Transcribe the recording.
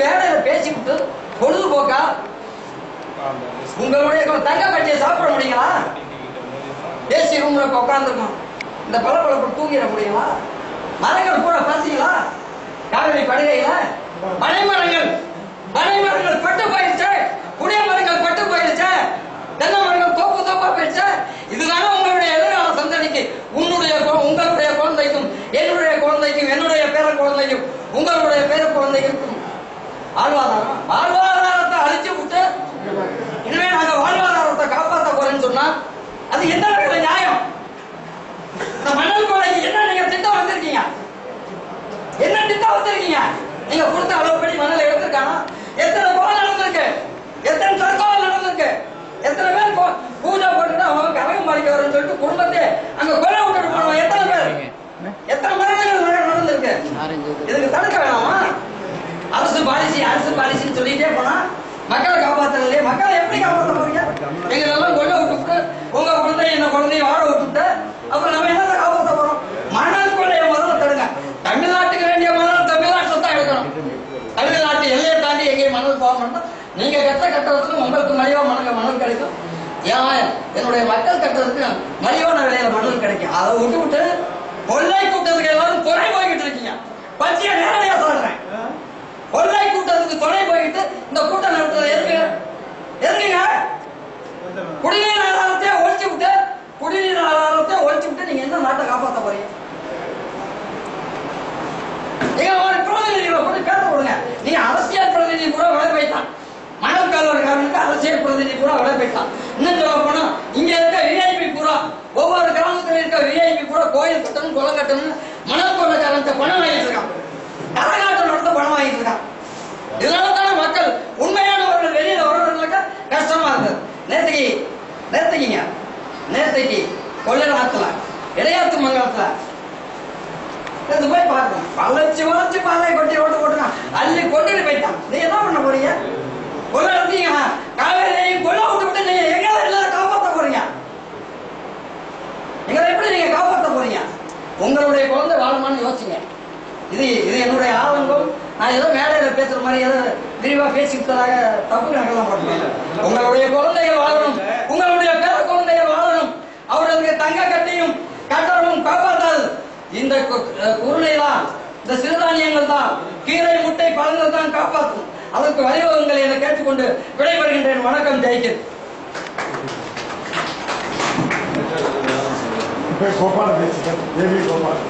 வேலையில பேசிக்கிட்டு பொழுதுபோக்கா? உங்களுடைய தங்க பட்டியை சாப்பிட முடியுமா ஏசி ரூம்ல உட்காந்துருக்கோம் இந்த பளபளப்பு தூங்கிட முடியுமா? மரங்கள் கூட பாத்தீங்களா? காவிரி படுகையில? மலைமரங்கள். மலைமரங்கள் பட்டு போயிருச்சா? குழந்தையும் உங்களுடைய பேர குழந்தைகளுக்கும் வாழ்வாதாரம் வாழ்வாதாரத்தை அழிச்சு விட்டு இனிமே நாங்க வாழ்வாதாரத்தை காப்பாற்ற போறேன்னு சொன்னா அது எந்த வகையில நியாயம்? இந்த மணல் கொலைக்கு என்ன நீங்க திட்டம் வந்திருக்கீங்க என்ன திட்டம் வந்திருக்கீங்க நீங்க கொடுத்த அளவுப்படி மணல் எடுத்திருக்கானா? எத்தனை கொலை நடந்திருக்கு? எத்தனை தற்கொலை நடந்திருக்கு? எத்தனை பேர் பூஜை போட்டுட்டு அவன் கரகம் பாடிக்க வரேன்னு சொல்லிட்டு குடும்பத்தை அங்க கொலை விட்டுட்டு போனோம் எத்தனை பேர் எத்தனை மரணங்கள் நட- நடந்திருக்கு இதுக்கு தடுக்க வேணாமா அரசு பாலிசி அரசு பாலிசின்னு சொல்லிட்டே போனா மக்களை காப்பாத்தலையே மக்களை எப்படி காப்பாத்த போறீங்க? எங்க எல்லாம் கொள்ள விட்டுவிட்டு உங்க குழந்தை என்ன குழந்தைய வாழ விட்டுட்டு அப்புறம் நம்ம என்னத்தை காப்பாற்ற போறோம்? மணல் கொள்ளைய முதல்ல தடுங்க. தமிழ்நாட்டுக்கு வேண்டிய மணல் தமிழ்நாட்டில் தான் எடுக்கணும். தமிழ்நாட்டு எல்லையை தாண்டி எங்கேயும் மணல் போக மாட்டோம் நீங்க கட்ட கட்டுறதுக்கு உங்களுக்கு மலிவா மணல் மணல் கிடைக்கும். ஏன்? என்னுடைய மக்கள் கட்டுறதுக்கு மலிவான விலையில மணல் கிடைக்கும். அதை விட்டு விட்டு கொள்ளை கூட்டத்துக்கு எல்லாரும் குறை வாங்கிட்டு இருக்கீங்க. பச்சையா நேரடியா சொல்றேன். கொள்ளை துணை போயிட்டு இந்த கூட்டம் நடத்துறது எதுக்கு எதுக்குங்க குடிநீர் ஆதாரத்தை ஒழிச்சு விட்டு குடிநீர் ஆதாரத்தை ஒழிச்சு விட்டு நீங்க எந்த நாட்டை காப்பாத்த போறீங்க? நீங்க ஒரு பிரதிநிதிகளை போட்டு பேச விடுங்க. நீங்க அரசியல் பிரதிநிதி கூட விலை வைத்தான். மணல் கல்லூரிக்காரனுக்கு அரசியல் பிரதிநிதி கூட விலை வைத்தான். இன்னும் சொல்ல போனா இங்க இருக்க விஐபி பூரா ஒவ்வொரு கிராமத்துல இருக்க விஐபி கூட கோயில் கட்டணும் குளம் கட்டணும் மணல் கொள்ளக்காரன் பணம் வாங்கிட்டு இருக்கான் கரகாட்டம் நடத்த பணம் வாங்கிட்டு இருக்கான் இதனால தானே மக்கள் உண்மையானவர்கள் வெளியில வர்றவர்களுக்கு கஷ்டமா இருக்கு நேற்றுக்கு நேற்றுக்குங்க கொள்ளையில ஆத்துல இடையாத்து மங்கலத்துல இது போய் பாருங்க வளைச்சு வளைச்சு பாலை கொட்டி ஓட்டு போட்டுனா அள்ளி கொண்டுட்டு போயிட்டான். நீ என்ன பண்ண போறீங்க? கொள்ள இருந்தீங்க காவேரி கொள்ள விட்டு விட்டு நீங்க எங்க எல்லாரும் காப்பாற்ற போறீங்க? எங்களை எப்படி நீங்க காப்பாற்ற போறீங்க? உங்களுடைய குழந்தை வாழுமான்னு யோசிங்க. இது இது என்னுடைய ஆதங்கம். நான் ஏதோ மேடையில பேசுற மாதிரி ஏதோ விரிவா பேசிக்கிட்டதாக தப்பு கணக்கெல்லாம் பண்ணுவேன் உங்களுடைய குழந்தைகள் வாழ உங்களுடைய பேர குழந்தைகள் வாழணும் அவர்களுக்கு தங்க கட்டியும் கட்டணமும் காப்பாற்றாது இந்த குருணை தான் இந்த சிறுதானியங்கள் தான் கீரை முட்டை பழங்கள் தான் காப்பாற்றும். அதற்கு வழிவகங்களை என கேட்டுக்கொண்டு விடைபெறுகின்றேன். வணக்கம் ஜெய்கிர் இப்போ கோபால பேசுகிறேன் தேவி கோபால்.